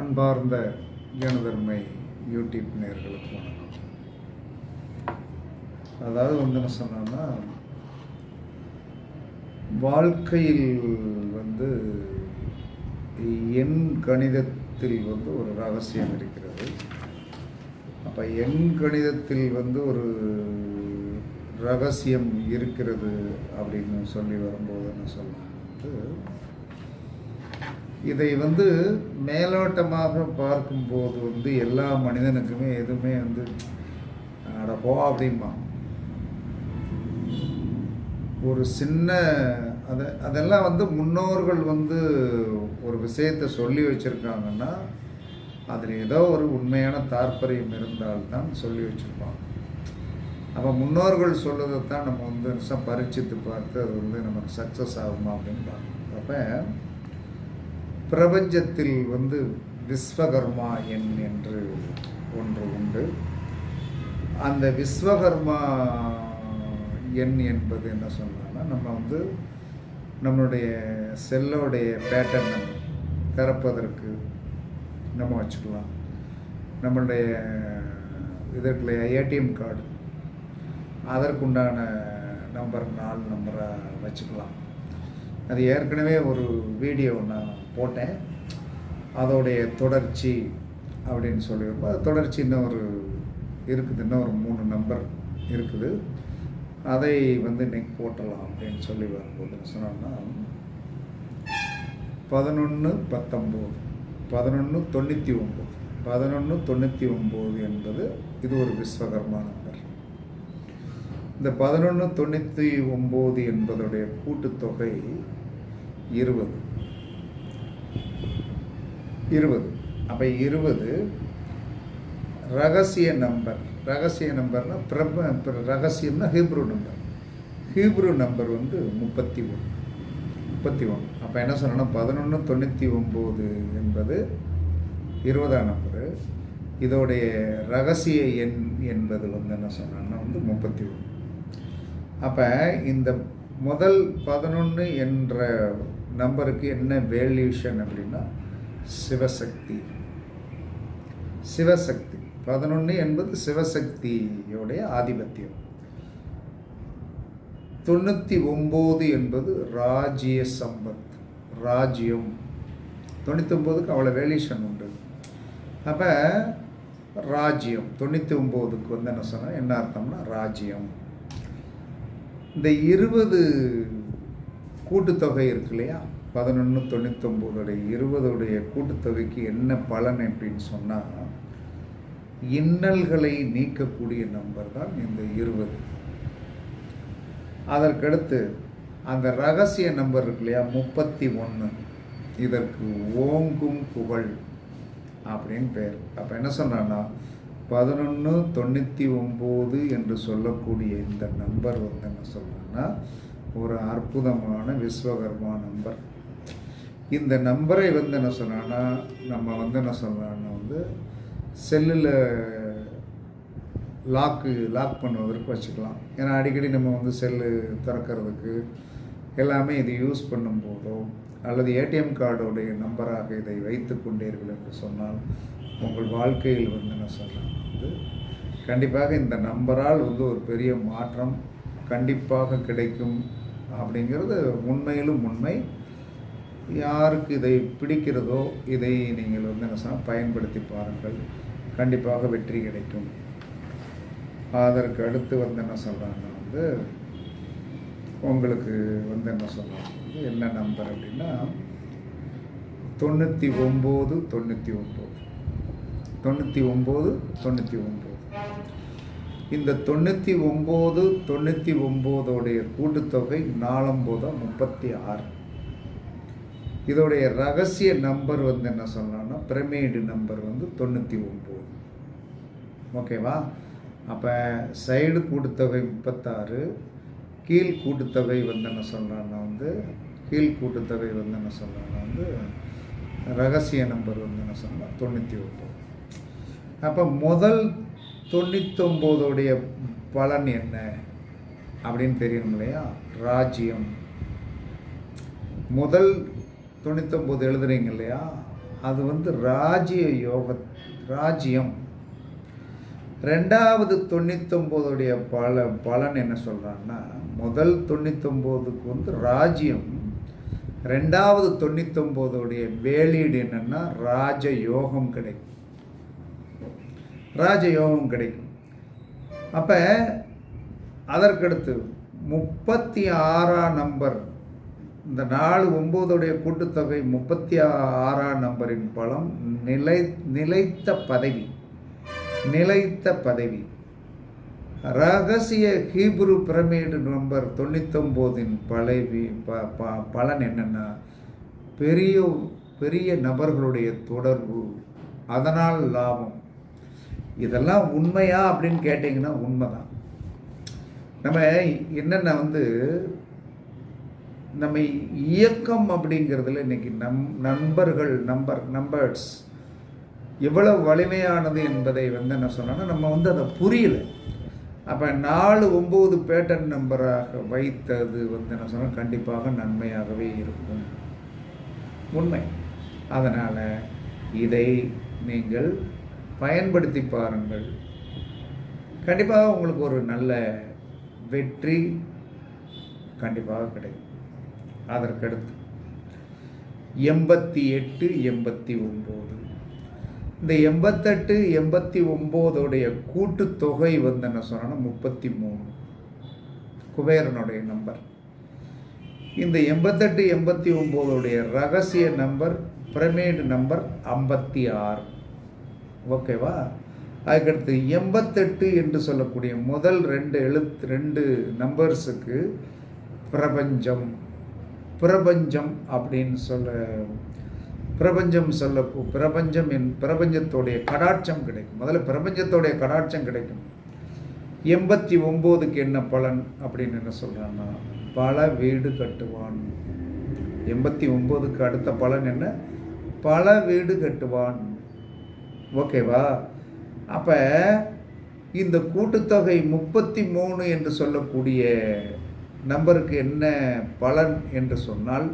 அன்பார்ந்த ஜனதர்மை யூடியூப் நேர்களுக்கு வணக்கம். அதாவது வந்து என்ன சொன்னோன்னா வாழ்க்கையில் வந்து எண் கணிதத்தில் வந்து ஒரு ரகசியம் இருக்கிறது. அப்போ எண் கணிதத்தில் வந்து ஒரு ரகசியம் இருக்கிறது அப்படின்னு சொல்லி வரும்போது என்ன சொல்லலாம் வந்து இதை வந்து மேலோட்டமாக பார்க்கும்போது வந்து எல்லா மனிதனுக்குமே எதுவுமே வந்து அடப்போ போ அப்படிம்பா. ஒரு சின்ன அதை அதெல்லாம் வந்து முன்னோர்கள் வந்து ஒரு விஷயத்தை சொல்லி வச்சுருக்காங்கன்னா அதில் ஏதோ ஒரு உண்மையான தாற்பயம் இருந்தால்தான் சொல்லி வச்சுருப்பாங்க. அப்போ முன்னோர்கள் சொல்லுறதைத்தான் நம்ம வந்து நிமிஷம் பரீட்சித்து பார்த்து அது வந்து நமக்கு சக்ஸஸ் ஆகுமா அப்படின்னு பார்க்கணும். அப்போ பிரபஞ்சத்தில் வந்து விஸ்வகர்மா எண் என்று ஒன்று உண்டு. அந்த விஸ்வகர்மா எண் என்பது என்ன சொன்னான்னா நம்ம வந்து நம்மளுடைய செல்லோடைய பேட்டர்னை திறப்பதற்கு நம்ம வச்சுக்கலாம். நம்மளுடைய இதற்கு ஏடிஎம் கார்டு அதற்குண்டான நம்பர் நாலு நம்பராக வச்சுக்கலாம். அது ஏற்கனவே ஒரு வீடியோ நான் போட்டேன். அதோடைய தொடர்ச்சி அப்படின்னு சொல்லியிருப்போம் அது தொடர்ச்சி இன்னும் ஒரு இருக்குது இன்னும் ஒரு மூணு நம்பர் இருக்குது. அதை வந்து இன்னைக்கு போட்டலாம் அப்படின்னு சொல்லி வரும்போது சொன்னோம்னா பதினொன்று பத்தொம்போது பதினொன்று தொண்ணூற்றி ஒம்பது பதினொன்று தொண்ணூற்றி ஒம்பது என்பது இது ஒரு விஸ்வகர்மா நம்பர் இந்த பதினொன்று தொண்ணூற்றி ஒம்பது என்பதுடைய கூட்டுத்தொகை இருபது. இருபது. அப்போ இருபது ரகசிய நம்பர். ரகசிய நம்பர்னா பிரப ரகசியம்னா ஹீப்ரூ நம்பர். ஹீப்ரூ நம்பர் வந்து முப்பத்தி ஒன்று. முப்பத்தி ஒன்று. அப்போ என்ன சொல்லணும்னா பதினொன்று தொண்ணூற்றி ஒம்பது என்பது இருபதாம் நம்பரு. இதோடைய ரகசிய எண் என்பது வந்து என்ன சொன்னோன்னா வந்து முப்பத்தி ஒன்று. அப்போ இந்த முதல் பதினொன்று என்ற நம்பருக்கு என்ன வேல்யூஷன் அப்படின்னா சிவசக்தி. சிவசக்தி. பதினொன்று என்பது சிவசக்தியோடைய ஆதிபத்தியம். தொண்ணூற்றி ஒம்பது என்பது ராஜ்ய சம்பத். ராஜ்யம். தொண்ணூத்தொம்போதுக்கு அவ்வளோ வேலியூஷன் உண்டு. அப்போ ராஜ்யம். தொண்ணூற்றி ஒம்போதுக்கு வந்து என்ன சொன்னால் என்ன அர்த்தம்னா ராஜ்யம். இந்த இருபது கூட்டுத்தொகை இருக்கு இல்லையா? பதினொன்று தொண்ணூத்தொம்போதுடைய இருபதுடைய கூட்டுத்தொகைக்கு என்ன பலன் அப்படின்னு சொன்னால் இன்னல்களை நீக்கக்கூடிய நம்பர் தான் இந்த இருபது. அதற்கடுத்து அந்த ரகசிய நம்பர் இருக்கு இல்லையா முப்பத்தி ஒன்று இதற்கு ஓங்கும் புகழ் அப்படின்னு பேர். அப்போ என்ன சொன்னான்னா பதினொன்று தொண்ணூற்றி ஒம்பது என்று சொல்லக்கூடிய இந்த நம்பர் வந்து என்ன சொல்கிறேன்னா ஒரு அற்புதமான விஸ்வகர்மா நம்பர் இந்த நம்பரை வந்து என்ன சொன்னான்னா நம்ம வந்து என்ன சொன்னான்னா வந்து செல்லில் லாக்கு லாக் பண்ணுவதற்கு வச்சுக்கலாம். ஏன்னா அடிக்கடி நம்ம வந்து செல்லு திறக்கிறதுக்கு எல்லாமே இது யூஸ் பண்ணும்போதோ அல்லது ஏடிஎம் கார்டுடைய நம்பராக இதை வைத்து கொண்டீர்கள் என்று சொன்னால் உங்கள் வாழ்க்கையில் வந்து என்ன சொல்கிறாங்க வந்து கண்டிப்பாக இந்த நம்பரால் வந்து ஒரு பெரிய மாற்றம் கண்டிப்பாக கிடைக்கும் அப்படிங்கிறது உண்மையிலும் உண்மை. யாருக்கு இதை பிடிக்கிறதோ இதை நீங்கள் வந்து என்ன சொன்னால் பயன்படுத்தி பாருங்கள். கண்டிப்பாக வெற்றி கிடைக்கும். அதற்கு அடுத்து வந்து என்ன சொல்கிறாங்கன்னா வந்து உங்களுக்கு வந்து என்ன சொல்கிறாங்க என்ன நம்பர் அப்படின்னா தொண்ணூற்றி ஒம்பது தொண்ணூற்றி ஒம்பது தொண்ணூற்றி ஒம்பது தொண்ணூற்றி ஒம்பது இந்த தொண்ணூற்றி ஒம்பது தொண்ணூற்றி ஒம்போதோடைய கூட்டுத்தொகை நாலம்போதா முப்பத்தி ஆறு. இதோடைய ரகசிய நம்பர் வந்து என்ன சொல்லலாம்னா பிரமேடு நம்பர் வந்து தொண்ணூற்றி ஒம்பது ஓகேவா அப்போ சைடு கூட்டுத்தொகை முப்பத்தாறு கீழ் கூட்டுத்தொகை வந்து என்ன சொல்கிறான்னா வந்து கீழ் கூட்டுத்தொகை வந்து என்ன சொல்கிறான்னா வந்து ரகசிய நம்பர் வந்து என்ன சொன்னால் தொண்ணூற்றி ஒம்பது அப்போ முதல் தொண்ணூத்தொம்போதோடைய பலன் என்ன அப்படின்னு தெரியணும் இல்லையா? ராஜ்யம். முதல் தொண்ணூத்தொம்பது எழுதுறீங்க இல்லையா? அது வந்து ராஜ்ய யோக ராஜ்யம். ரெண்டாவது தொண்ணூத்தொம்போதுடைய பல பலன் என்ன சொல்கிறான்னா முதல் தொண்ணூத்தொம்போதுக்கு வந்து ராஜ்யம். ரெண்டாவது தொண்ணூத்தொம்போதுடைய வேலீடு என்னென்னா ராஜயோகம் கிடைக்கும். ராஜ யோகம் கிடைக்கும். அப்போ அதற்கடுத்து முப்பத்தி ஆறாம் நம்பர் இந்த நாலு ஒம்போதுடைய கூட்டுத்தொகை முப்பத்தி ஆறாம் நம்பரின் பலம். நிலை நிலைத்த பதவி. நிலைத்த பதவி. ரகசிய ஹீப்ரு பிரமிடு நம்பர் தொண்ணூத்தொம்போதின் பலவி ப ப பலன் என்னென்னா பெரிய பெரிய நபர்களுடைய தொடர்பு. அதனால் லாபம். இதெல்லாம் உண்மையா அப்படின்னு கேட்டிங்கன்னா உண்மைதான். நம்ம என்னென்ன வந்து நம்மை இயக்கம் அப்படிங்கிறதுல இன்னைக்கு நம் நண்பர்கள் நம்பர் நம்பர்ஸ் எவ்வளவு வலிமையானது என்பதை வந்து என்ன சொன்னோன்னா நம்ம வந்து அதை புரியல. அப்போ நாலு ஒம்பது பேட்டன் நம்பராக வைத்தது வந்து என்ன சொன்னால் கண்டிப்பாக நன்மையாகவே இருக்கும். உண்மை. அதனால் இதை நீங்கள் பயன்படுத்தி பாருங்கள். கண்டிப்பாக உங்களுக்கு ஒரு நல்ல வெற்றி கண்டிப்பாக கிடைக்கும். அதற்கடுத்து. எண்பத்தி எட்டு எண்பத்தி ஒம்பது. இந்த எண்பத்தெட்டு எண்பத்தி ஒம்போதோடைய கூட்டுத்தொகை வந்து என்ன சொன்னா முப்பத்தி மூணு. குபேரனுடைய நம்பர். இந்த எண்பத்தெட்டு எண்பத்தி ஒம்போதோடைய ரகசிய நம்பர் பிரமேடு நம்பர் ஐம்பத்தி ஆறு. ஓகேவா? அதுக்கடுத்து எண்பத்தெட்டு என்று சொல்லக்கூடிய முதல் ரெண்டு எழுத்து ரெண்டு நம்பர்ஸுக்கு பிரபஞ்சம். பிரபஞ்சம் அப்படின்னு சொல்ல பிரபஞ்சம் சொல்ல பிரபஞ்சம் என் பிரபஞ்சத்தோடைய கடாட்சம் கிடைக்கும். முதல்ல பிரபஞ்சத்தோடைய கடாட்சம் கிடைக்கும். எண்பத்தி ஒம்போதுக்கு என்ன பலன் அப்படின்னு என்ன சொல்கிறான்னா பல வீடு கட்டுவான். எண்பத்தி ஒம்போதுக்கு அடுத்த பலன் என்ன? பல வீடு கட்டுவான். ஓகேவா? அப்போ இந்த கூட்டுத்தொகை முப்பத்தி மூணு என்று சொல்லக்கூடிய நம்பருக்கு என்ன பலன் என்று சொன்னால்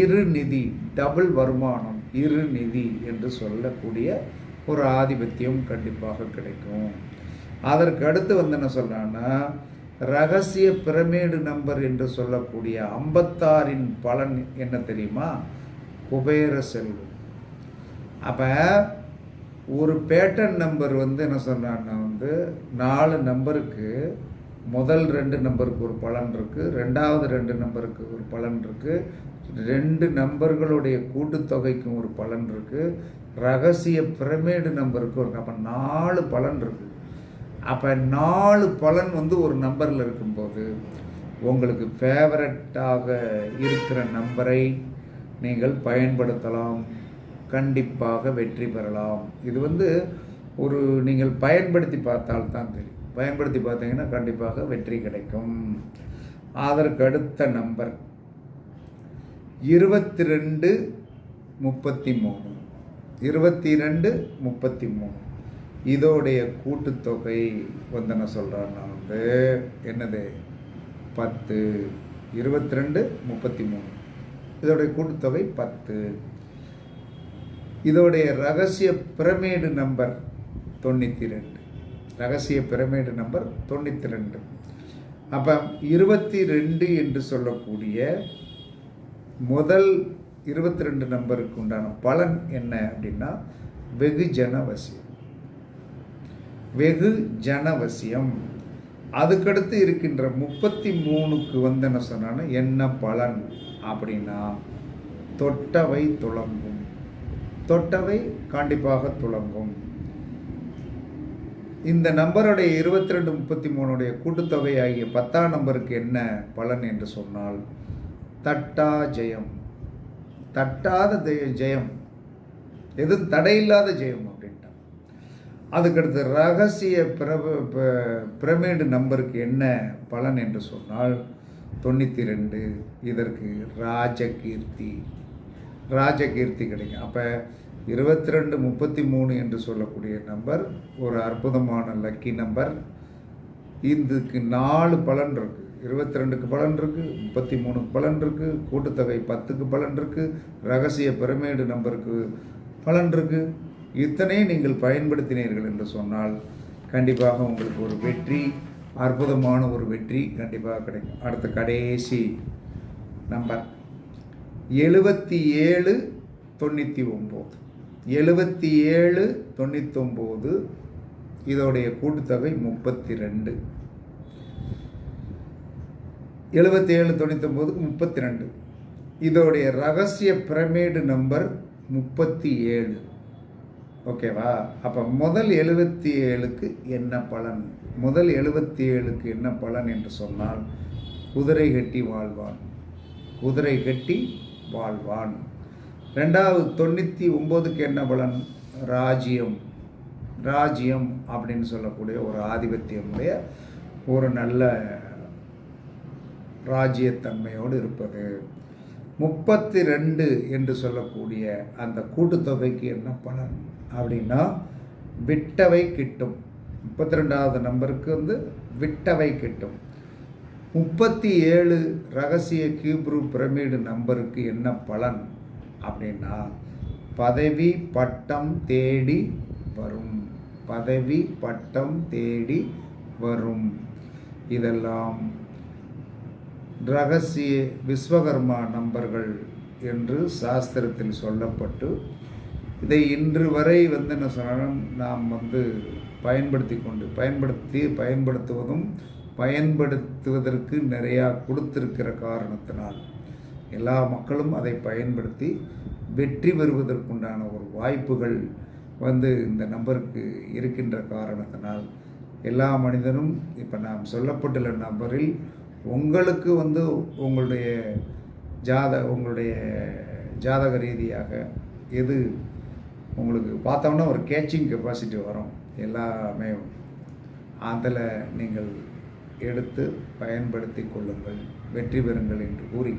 இரு நிதி டபுள் வருமானம் இரு நிதி என்று சொல்லக்கூடிய ஒரு ஆதிபத்தியம் கண்டிப்பாக கிடைக்கும். அதற்கு அடுத்து வந்து என்ன சொல்கிறான்னா ரகசிய பிரமேடு நம்பர் என்று சொல்லக்கூடிய ஐம்பத்தாறின் பலன் என்ன தெரியுமா? குபேர செல்வம். அப்போ ஒரு பேட்டன் நம்பர் வந்து என்ன சொன்னான்னா வந்து நாலு நம்பருக்கு முதல் ரெண்டு நம்பருக்கு ஒரு பலன் இருக்குது ரெண்டாவது ரெண்டு நம்பருக்கு ஒரு பலன் இருக்குது ரெண்டு நம்பர்களுடைய கூட்டுத்தொகைக்கும் ஒரு பலன் இருக்குது ரகசிய பிரமேடு நம்பருக்கு ஒரு அப்போ நாலு பலன் இருக்குது அப்போ நாலு பலன் வந்து ஒரு நம்பரில் இருக்கும்போது உங்களுக்கு ஃபேவரட்டாக இருக்கிற நம்பரை நீங்கள் பயன்படுத்தலாம். கண்டிப்பாக வெற்றி பெறலாம். இது வந்து ஒரு நீங்கள் பயன்படுத்தி பார்த்தால் தான் தெரியும். பயன்படுத்தி பார்த்தீங்கன்னா கண்டிப்பாக வெற்றி கிடைக்கும். அதற்கு அடுத்த நம்பர் இருபத்தி ரெண்டு முப்பத்தி மூணு இருபத்தி ரெண்டு முப்பத்தி மூணு இதோடைய கூட்டுத்தொகை வந்து என்ன சொல்கிறான்னா வந்து என்னது? பத்து. இருபத்தி ரெண்டு முப்பத்தி மூணு இதோடைய கூட்டுத்தொகை பத்து. இதோடைய ரகசிய பிரமேடு நம்பர் தொண்ணூற்றி ரெண்டு ரகசிய பிரமேடு நம்பர் தொண்ணூற்றி ரெண்டு அப்போ இருபத்தி ரெண்டு என்று சொல்லக்கூடிய முதல் இருபத்தி ரெண்டு நம்பருக்கு உண்டான பலன் என்ன அப்படின்னா வெகு ஜனவசியம். வெகு ஜனவசியம். அதுக்கடுத்து இருக்கின்ற முப்பத்தி மூணுக்கு வந்து என்ன சொன்னான்னா என்ன பலன் அப்படின்னா தொட்டவை துளங்கும். தொட்டவை கண்டிப்பாக துளங்கும். இந்த நம்பருடைய இருபத்தி ரெண்டு முப்பத்தி மூணுடைய கூட்டுத்தொகை ஆகிய பத்தாம் நம்பருக்கு என்ன பலன் என்று சொன்னால் தட்டா ஜெயம். தட்டாத ஜெயம். எதுவும் தடையில்லாத ஜெயம் அப்படின்ட்டான். அதுக்கடுத்து ரகசிய பிரப ப- பிரமிடு நம்பருக்கு என்ன பலன் என்று சொன்னால் தொண்ணூற்றி ரெண்டு இதற்கு ராஜகீர்த்தி. ராஜகீர்த்தி கிடைக்கும். அப்போ இருபத்தி ரெண்டு முப்பத்தி மூணு என்று சொல்லக்கூடிய நம்பர் ஒரு அற்புதமான லக்கி நம்பர். இதுக்கு நாலு பலன் இருக்குது இருபத்தி ரெண்டுக்கு பலன் இருக்குது முப்பத்தி மூணுக்கு பலன் இருக்குது கூட்டுத்தொகை பத்துக்கு பலன் இருக்குது ரகசிய பிரமேடு நம்பருக்கு பலன் இருக்குது இத்தனை நீங்கள் பயன்படுத்தினீர்கள் என்று சொன்னால் கண்டிப்பாக உங்களுக்கு ஒரு வெற்றி அற்புதமான ஒரு வெற்றி கண்டிப்பாக கிடைக்கும். அடுத்த கடைசி நம்பர். எழுபத்தி ஏழு தொண்ணூற்றி ஒம்பது. எழுபத்தி ஏழு தொண்ணூத்தொம்பது இதோடைய கூட்டுத்தொகை முப்பத்தி ரெண்டு எழுபத்தி ஏழு தொண்ணூத்தொம்போதுக்கு முப்பத்தி ரெண்டு இதோடைய ரகசிய பிரமிடு நம்பர் முப்பத்தி ஏழு. ஓகேவா? அப்போ முதல் எழுபத்தி ஏழுக்கு என்ன பலன்? முதல் எழுபத்தி ஏழுக்கு என்ன பலன் என்று சொன்னால் குதிரை கட்டி வாழ்வான். குதிரை கட்டி வாழ்வான். ரெண்டாவது தொண்ணூற்றி ஒம்போதுக்கு என்ன பலன்? ராஜ்யம். ராஜ்யம் அப்படின்னு சொல்லக்கூடிய ஒரு ஆதிபத்தியமுடைய ஒரு நல்ல ராஜ்யத்தன்மையோடு இருப்பது. முப்பத்தி ரெண்டு என்று சொல்லக்கூடிய அந்த கூட்டுத்தொகைக்கு என்ன பலன்? அப்படின்னா விட்டவை கிட்டும். முப்பத்தி ரெண்டாவது நம்பருக்கு வந்து விட்டவை கிட்டும். முப்பத்தி ஏழு ரகசிய கியூப்ரு பிரமிடு நம்பருக்கு என்ன பலன்? அப்படின்னா பதவி பட்டம் தேடி வரும். பதவி பட்டம் தேடி வரும். இதெல்லாம் ரகசிய விஸ்வகர்மா நம்பர்கள் என்று சாஸ்திரத்தில் சொல்லப்பட்டு இதை இன்று வரை வந்து என்ன சொன்னாலும் நாம் வந்து பயன்படுத்தி கொண்டு பயன்படுத்தி பயன்படுத்துவதும் பயன்படுத்துவதற்கு நிறையா கொடுத்திருக்கிற காரணத்தினால். எல்லா மக்களும் அதை பயன்படுத்தி வெற்றி பெறுவதற்குண்டான ஒரு வாய்ப்புகள் வந்து இந்த நம்பருக்கு இருக்கின்ற காரணத்தினால் எல்லா மனிதனும் இப்போ நாம் சொல்லப்பட்டுள்ள நபரில் உங்களுக்கு வந்து உங்களுடைய ஜாத உங்களுடைய ஜாதக ரீதியாக எது உங்களுக்கு பார்த்தோம்னா ஒரு கேச்சிங் கெப்பாசிட்டி வரும் எல்லாமே. அதில் நீங்கள் எடுத்து பயன்படுத்தி கொள்ளுங்கள் வெற்றி பெறுங்கள் என்று கூறி